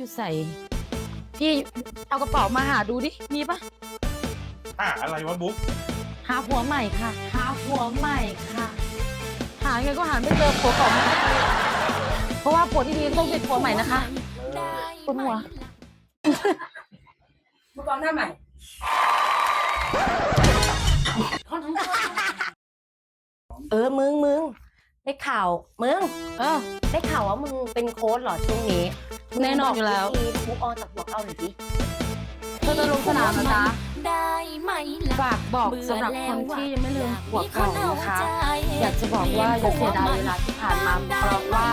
อยู่ใส่พี่เอากระเป๋ามาหาดูดิ มีปะหาอะไรวะบุ๊กหาผัวใหม่ค่ะ หาผัวใหม่ค่ะ หาไงก็หาไม่เจอผัวเก่าไม่ได้เพราะว่าผัวที่ดีต้องเป็นผัวใหม่นะคะปวดหัวผู้กองหน้าใหม่เออ มึงมึงได้ข่าว มึง เออ ได้ข่าวว่ามึงเป็นโค้ชเหรอช่วงนี้ แน่นอนอยู่แล้วมีมุกออนจากหัวเก่าหน่อยดิเธอจะลงสนามนะจ๊ะได้ไหมล่ะฝากบอกสำหรับคนที่ยังไม่ลืมผัวเก่านะคะอยากจะบอกว่าอย่าเสียดายเวลาที่ผ่านมาเพราะว่า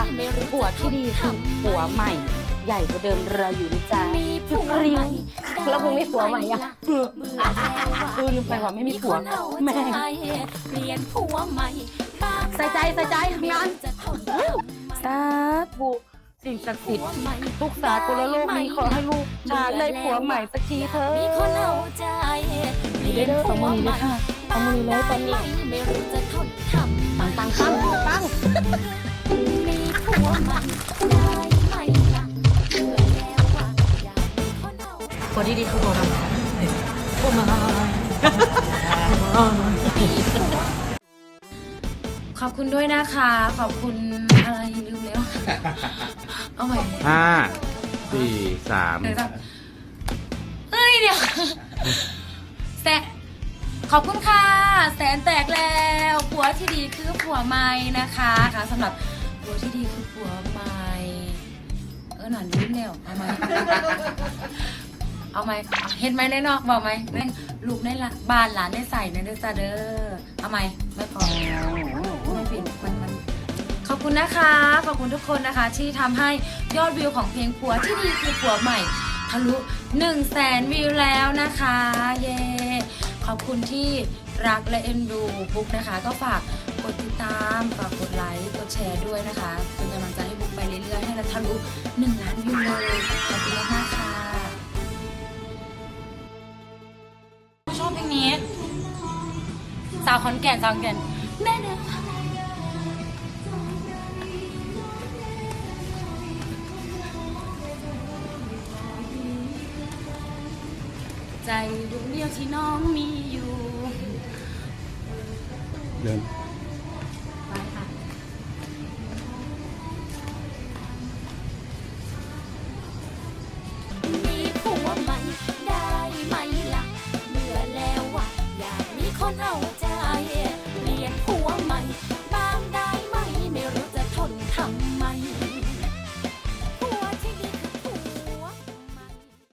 ผัวที่ดีคือผัวใหม่ ใหญ่กว่าเดิมเราอยู่นะจ๊ะมีผัวริ้วแล้วมึงมีผัวใหม่อะเออลืมไปว่าไม่มีผัวแม่งเปลี่ยนผัวใหม่ใส่ใจใส่ใจทำงานจะทนสาธุ สิ่งศักดิ์สิทธิ์ทุกสากลโลกนี้ขอให้ลูกชาติได้ผัวใหม่สักทีเถอะมีคนเอาใจเปลี่ยนผัวใหม่เอามือเลยตอนนี้ไม่รู้จะทนทำปังปังปังปังมีผัวใหม่ได้ไหมล่ะเบื่อแล้วว่าอยากมีคนเอาผัวดีๆคือผัวใหม่ผัวใหม่ ขอบคุณด้วยนะคะ ขอบคุณอะไรลืมแล้วเอาใหม่ห้าสี่สามเดี๋ยวก่อนเอ้ยเดี๋ยวแสนขอบคุณค่ะ แสนแตกแล้วผัวที่ดีคือผัวใหม่นะคะค่ะสำหรับผัวที่ดีคือผัวใหม่เออหนอนลืมแล้วเอาไหมเอาไหมเห็นไหมในนอกบอกไหมในลูกในละบ้านหลานได้ใส่ในเด้อจ้าเด้อเอาไหมไม่พอไมันมันขอบคุณนะคะ ขอบคุณทุกคนนะคะ ที่ทำให้ยอดวิวของเพลงผัวที่ดีคือผัวใหม่ ทะลุ1 0 0 0 0แสนวิวแล้วนะคะ เย้ขอบคุณที่รักและเอ็นดูบุ๊กนะคะ ก็ฝากกดติดตามฝากกดไลค์กดแชร์ด้วยนะคะเป็นกำลังใจให้บุ๊กไปเรื่อยๆให้เราทะลุ1ล้านวิวเลยขอบคุณมากๆค่ะชอบเพลงนี้ สาวขอนแก่นสาวขอนแก่นแม่เด้อ ใจดวงเดียวที่น้องมีอยู่เดินไปค่ะมีผัวใหม่ได้ไหมล่ะเบื่อแล้วว่าอยากมีคนเอา